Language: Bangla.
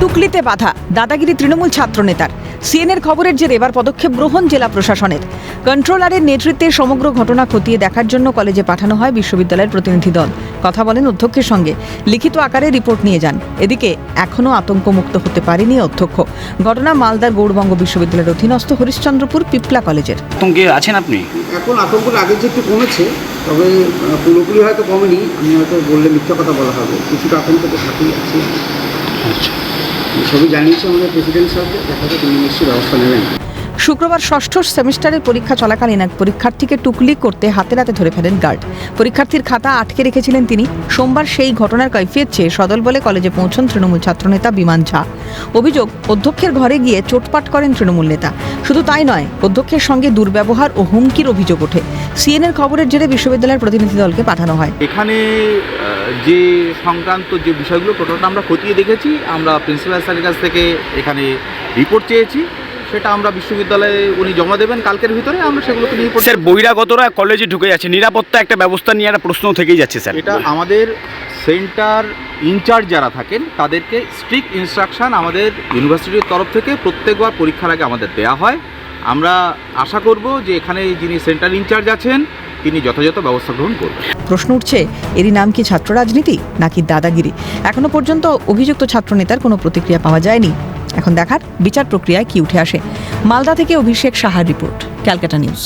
টুকলিতে বাধা। দাদাগিরি তৃণমূল ছাত্রনেতার। সিএনএর খবরের জেরে এবার পদক্ষেপ গ্রহণ জেলা প্রশাসনের। কন্ট্রোলারের নেতৃত্বে সমগ্র ঘটনা খতিয়ে দেখার জন্য কলেজে পাঠানো হয় বিশ্ববিদ্যালয়ের প্রতিনিধি দল। কথা বলেন অধ্যক্ষের সঙ্গে। লিখিত আকারে রিপোর্ট নিয়ে যান। এদিকে এখনও আতঙ্কমুক্ত হতে পারেনি অধ্যক্ষ। ঘটনা মালদার গৌড়বঙ্গ বিশ্ববিদ্যালয়ের অধীনস্থ হরিশ্চন্দ্রপুর পিপলা কলেজের। আতঙ্কে আছেন আপনি? এখন আতঙ্কটা আগের যে একটু কমেছে তবে পুরোপুরি হয়তো কমেনি। আমি হয়তো বললে মিথ্যা কথা বলা হবে। কিছুটা আতঙ্ক তো থাকেই আছে। আচ্ছা সবই জানিয়েছে আমাদের প্রেসিডেন্ট সাহেবকে দেখা যায় তিনি নিশ্চয়ই ব্যবস্থা নেবেন। শুক্রবার ষষ্ঠ সেমিস্টারের পরীক্ষা চলাকালীন এক পরীক্ষার্থীকে টুকলি করতে হাতে নাতে ধরে ফেলেন গার্ড। পরীক্ষার্থীর খাতা আটকে রেখেছিলেন তিনি। সোমবার সেই ঘটনার কৈফিয়ত চেয়ে সদল বলে কলেজে পৌঁছন তৃণমূল ছাত্রনেতা বিমান ঝা। অভিযোগ অধ্যক্ষের ঘরে গিয়ে চোটপাট করেন তৃণমূল নেতা। শুধু তাই নয় অধ্যক্ষের সঙ্গে দুর্ব্যবহার ও হুমকির অভিযোগ ওঠে। সিএনএর খবরের জেরে বিশ্ববিদ্যালয়ের প্রতিনিধি দলকে পাঠানো হয়। এখানে যে সংক্রান্ত যে বিষয়গুলো টোটালটা আমরা খতিয়ে দেখেছি আমরা প্রিন্সিপাল স্যারের কাছ থেকে এখানে রিপোর্ট চেয়েছি সেটা আমরা বিশ্ববিদ্যালয়ে উনি জমা দেবেন কালকের ভিতরে আমরা সেগুলোকে নিয়ে রিপোর্ট স্যার বহিরাগতরা কলেজে ঢুকে যাচ্ছে নিরাপত্তা একটা ব্যবস্থা নিয়ে একটা প্রশ্ন থেকেই যাচ্ছে স্যার। এটা আমাদের সেন্টার ইনচার্জ যারা থাকেন তাদেরকে স্ট্রিক্ট ইনস্ট্রাকশন আমাদের ইউনিভার্সিটির তরফ থেকে প্রত্যেকবার পরীক্ষার আগে আমাদের দেওয়া হয়। আমরা আশা করব যে এখানে যিনি সেন্টার ইনচার্জ আছেন, তিনি যথাযথ ব্যবস্থা গ্রহণ করবেন। প্রশ্ন উঠছে, এরই নাম কি ছাত্র রাজনীতি নাকি দাদাগিরি? এখনও পর্যন্ত অভিযুক্ত ছাত্র নেতার কোনো প্রতিক্রিয়া পাওয়া যায়নি। এখন দেখার বিচার প্রক্রিয়ায় কি উঠে আসে। মালদা থেকে অভিষেক সাহার রিপোর্ট, ক্যালকাটা নিউজ।